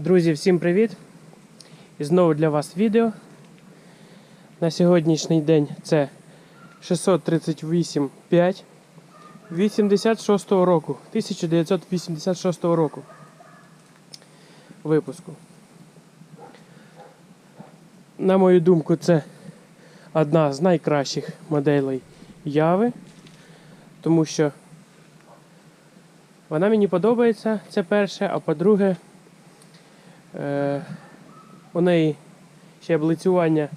Друзі, всім привіт! І знову для вас відео. На сьогоднішній день це 638.5 86 року, 1986 року випуску. На мою думку, це одна з найкращих моделей Яви, тому що вона мені подобається, це перше, а по-друге, Е, у неї ще облицювання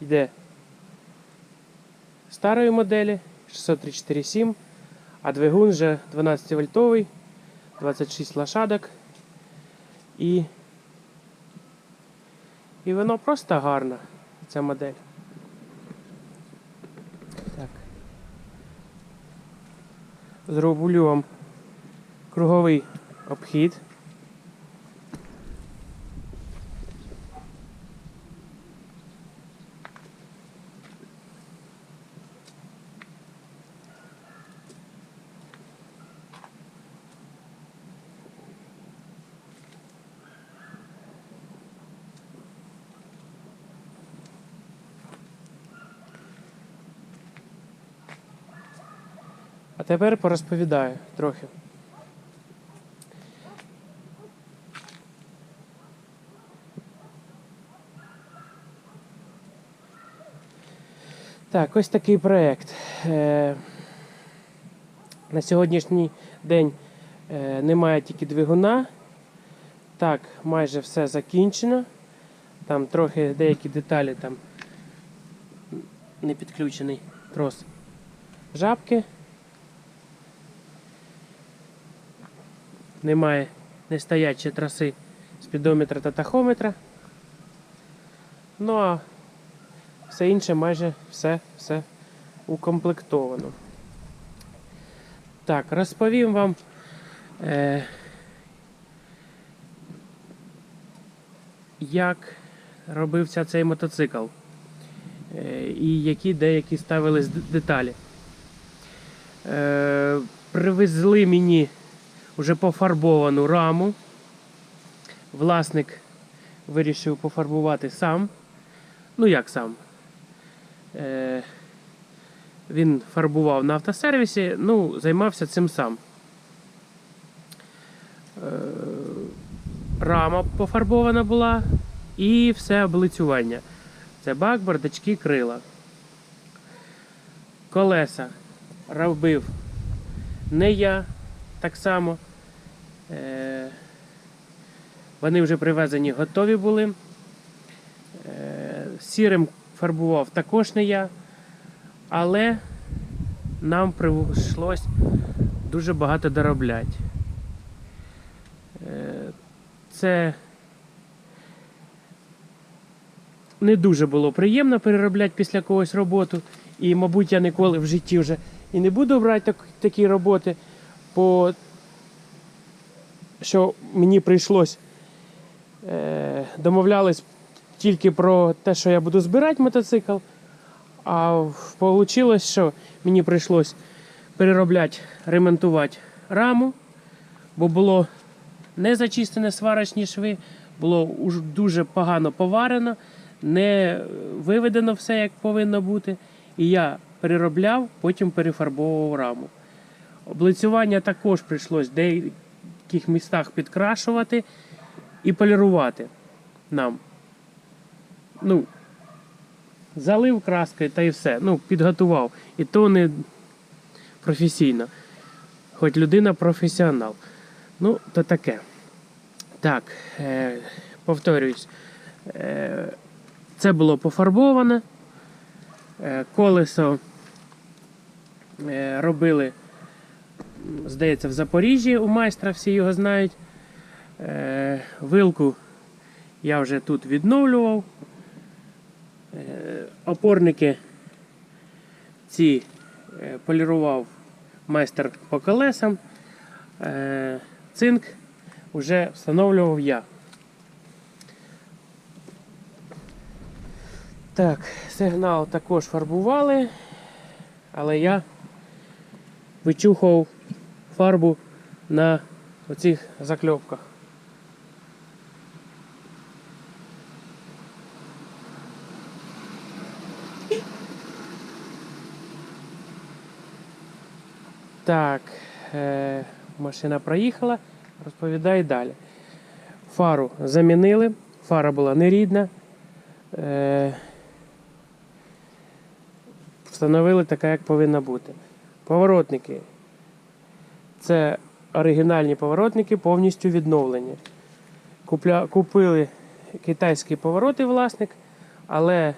йде старої моделі 634.7, а двигун вже 12 вольтовий, 26 лошадок. І, і воно просто гарно, ця модель. Так. Зроблю вам круговий обхід. А тепер порозповідаю трохи. Так, ось такий проєкт. Е, на сьогоднішній день е, немає тільки двигуна. Так, майже все закінчено. Там трохи деякі деталі там не підключений трос жабки. Немає не стоять траси спідометра та тахометра. Ну а все інше майже все, все укомплектовано. Так, розповім вам. Е, як робився цей мотоцикл е, і які деякі ставились деталі. Е, привезли мені вже пофарбовану раму. Власник вирішив пофарбувати сам. Ну як сам? Е, він фарбував на автосервісі, ну, займався цим сам. Е, рама пофарбована була і все облицювання. Це бак, бардачки, крила. Колеса робив не я так само. Е, Вони вже привезені готові були. Е, Сірим фарбував також не я. Але нам прийшлось дуже багато доробляти. Е, Це не дуже було приємно переробляти після когось роботу. І, мабуть, я ніколи в житті вже і не буду брати так, такі роботи, бо що мені прийшлось е, домовлялись тільки про те, що я буду збирати мотоцикл. А вийшло, що мені прийшлось переробляти, ремонтувати раму, бо було не зачистене сварочні шви, було дуже погано поварено, не виведено все як повинно бути. І я переробляв, потім перефарбовував раму. Облицювання також прийшлось в деяких містах підкрашувати і полірувати нам. Ну, залив краскою та і все. Ну, підготував. І то не професійно. Хоч людина професіонал. Ну, то таке. Так, е, повторююсь. Е, це було пофарбоване. Е, колесо е, робили, здається, в Запоріжжі у майстра, всі його знають. Е, вилку я вже тут відновлював. Е, опорники ці е, полірував майстер по колесам. Цинк вже встановлював я. Так, сигнал також фарбували, але я вичухав фарбу на оцих закльопках. Так, е, машина проїхала, розповідає далі. Фару замінили, фара була нерідна. Е, встановили така, як повинна бути. Поворотники це оригінальні поворотники, повністю відновлені. Купля, купили китайські повороти власник, але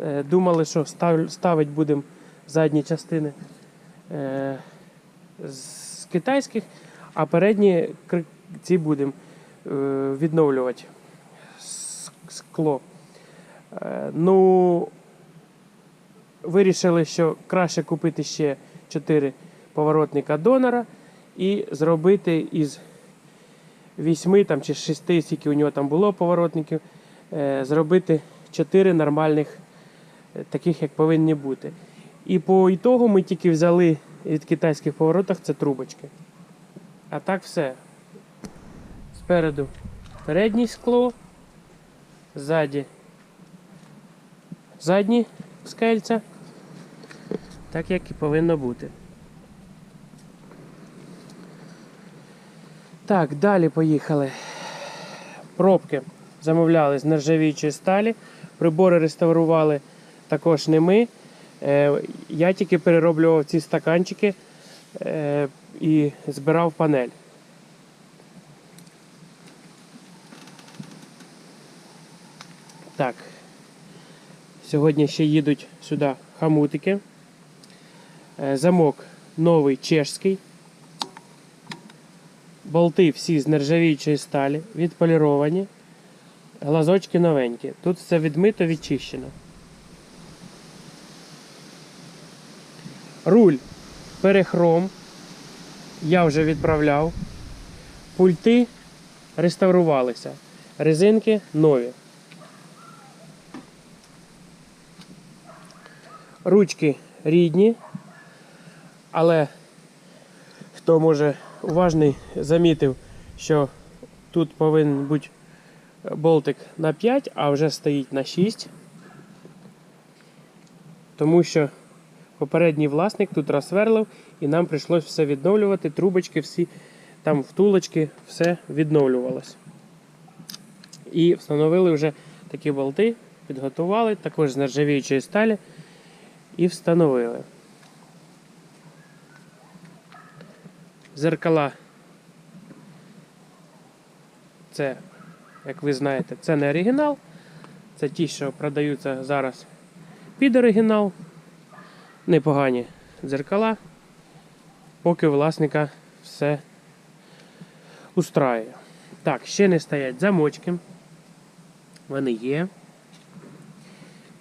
е, думали, що став, ставить будемо задні частини е, з китайських, а передні ці будемо е, відновлювати скло. Е, ну, вирішили, що краще купити ще 4 поворотника донора і зробити із 8 там, чи 6, скільки у нього там було поворотників, е, зробити 4 нормальних, е, таких, як повинні бути. І по ітогу ми тільки взяли від китайських поворотах це трубочки. А так все. Спереду переднє скло, ззаді задні скельця, так як і повинно бути. Так, далі поїхали. Пробки замовляли з нержавіючої сталі. Прибори реставрували також не ми. Е, Я тільки перероблював ці стаканчики е, і збирав панель. Так. Сьогодні ще їдуть сюди хамутики. Е, Замок новий чешський. Болти всі з нержавіючої сталі, відполіровані. Глазочки новенькі. Тут все відмито, відчищено. Руль перехром. Я вже відправляв. Пульти реставрувалися. Резинки нові. Ручки рідні, але хто може уважний, замітив, що тут повинен бути болтик на 5, а вже стоїть на 6. Тому що попередній власник тут розсверлив і нам прийшлось все відновлювати. Трубочки, всі там втулочки, все відновлювалось. І встановили вже такі болти, підготували, також з нержавіючої сталі і встановили. Зеркала. Це, як ви знаєте, це не оригінал. Це ті, що продаються зараз під оригінал. Непогані дзеркала. Поки власника все устраює. Так, ще не стоять замочки. Вони є.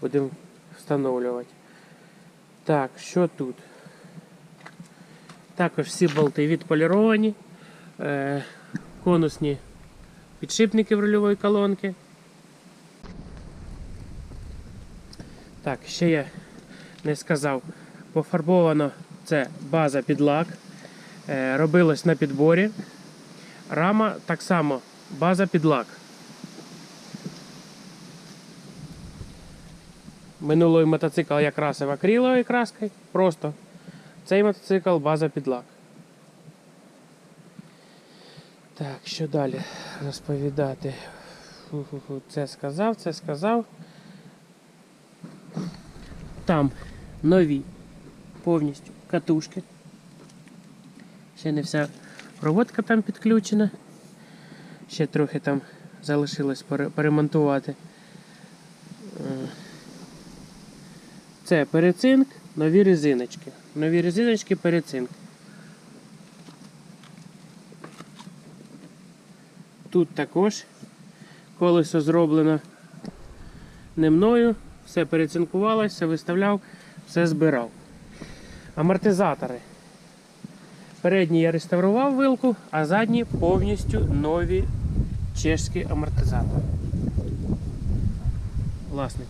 Будемо встановлювати. Так, що тут? Також всі болти відполіровані, е, конусні підшипники в рульової колонки. Так, ще я не сказав, пофарбовано це база під лак, е, робилось на підборі. Рама так само база під лак. Минулий мотоцикл я красив акриловою краскою. Просто цей мотоцикл база під лак. Так, що далі розповідати? Це сказав, це сказав. Там нові повністю катушки. Ще не вся проводка там підключена. Ще трохи там залишилось перемонтувати. Це перецинк, нові резиночки. Нові резиночки, перецинк. Тут також колесо зроблено не мною, все перецинкувалося, все виставляв, все збирав. Амортизатори. Передні я реставрував вилку, а задні повністю нові чешські амортизатори. Власник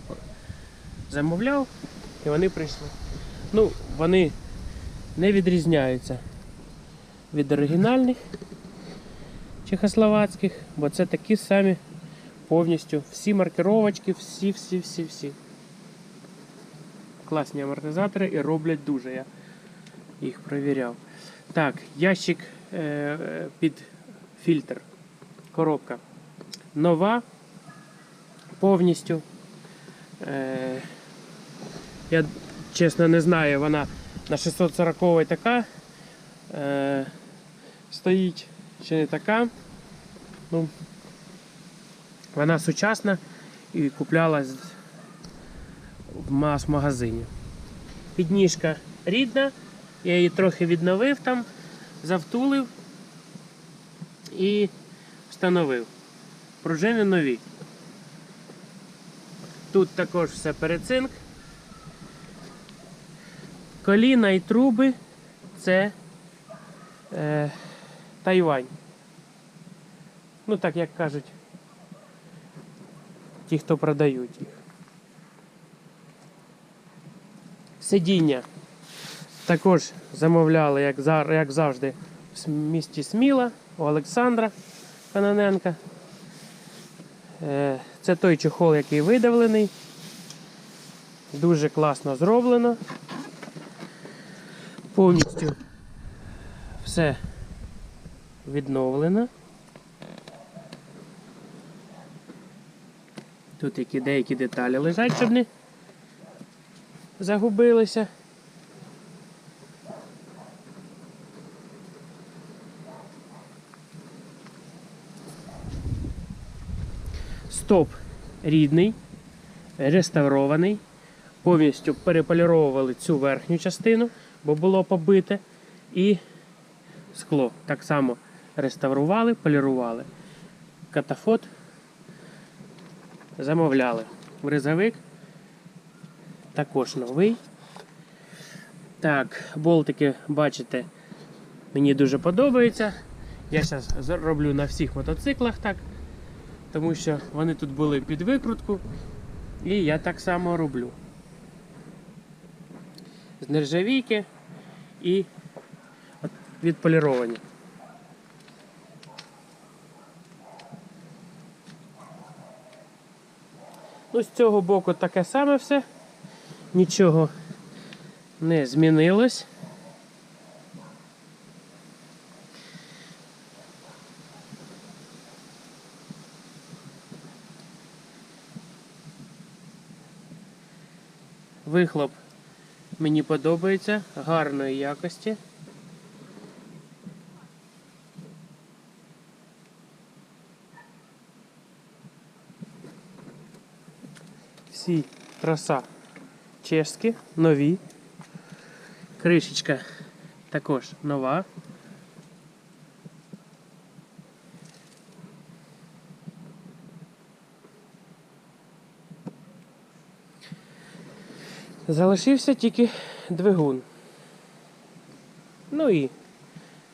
замовляв і вони прийшли. Ну, вони не відрізняються від оригінальних чехословацьких, бо це такі самі повністю всі маркировочки, всі, всі, всі, всі. Класні амортизатори і роблять дуже. Я їх провіряв. Так, ящик е, під фільтр. Коробка. Нова. Повністю. Е, я чесно не знаю, вона на 640 така. Е, стоїть чи не така. Ну, вона сучасна і куплялась в мас-магазині. Підніжка рідна, я її трохи відновив там, завтулив і встановив. Пружини нові. Тут також все перецинк. Коліна і труби це е, Тайвань. Ну так як кажуть, ті, хто продають їх. Сидіння також замовляли, як, як завжди, в місті Сміла у Олександра Каноненка. Е, Це той чохол, який видавлений. Дуже класно зроблено. Повністю все відновлено. Тут які деякі деталі лежать, щоб не загубилися. Стоп рідний, реставрований. Повністю переполіровували цю верхню частину, бо було побите. І скло так само реставрували, полірували. Катафот замовляли. Бризовик також новий. Так, болтики, бачите, мені дуже подобаються. Я зараз роблю на всіх мотоциклах так, тому що вони тут були під викрутку. І я так само роблю. З нержавійки і відполіровані. Ну, з цього боку таке саме все. Нічого не змінилось. Вихлоп мені подобається, гарної якості. Всі траса чешські, нові. Кришечка також нова. Залишився тільки двигун. Ну і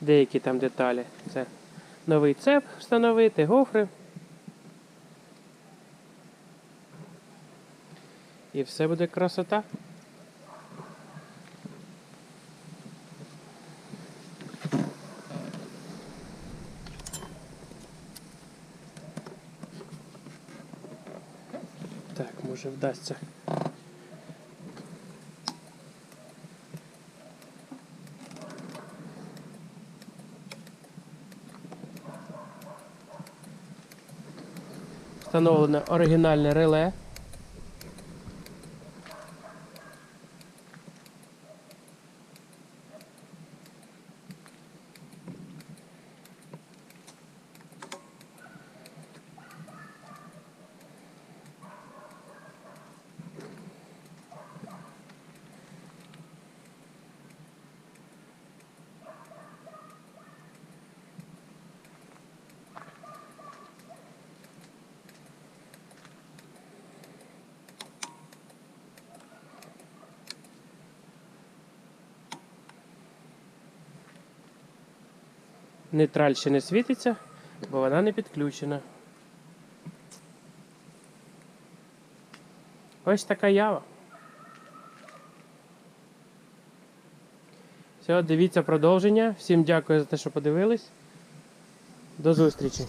деякі там деталі. Це новий цеп встановити, гофри. І все буде красота. Так, може вдасться. Встановлене оригінальне реле. Нейтраль ще не світиться, бо вона не підключена. Ось така ява. Все, дивіться продовження. Всім дякую за те, що подивились. До зустрічі.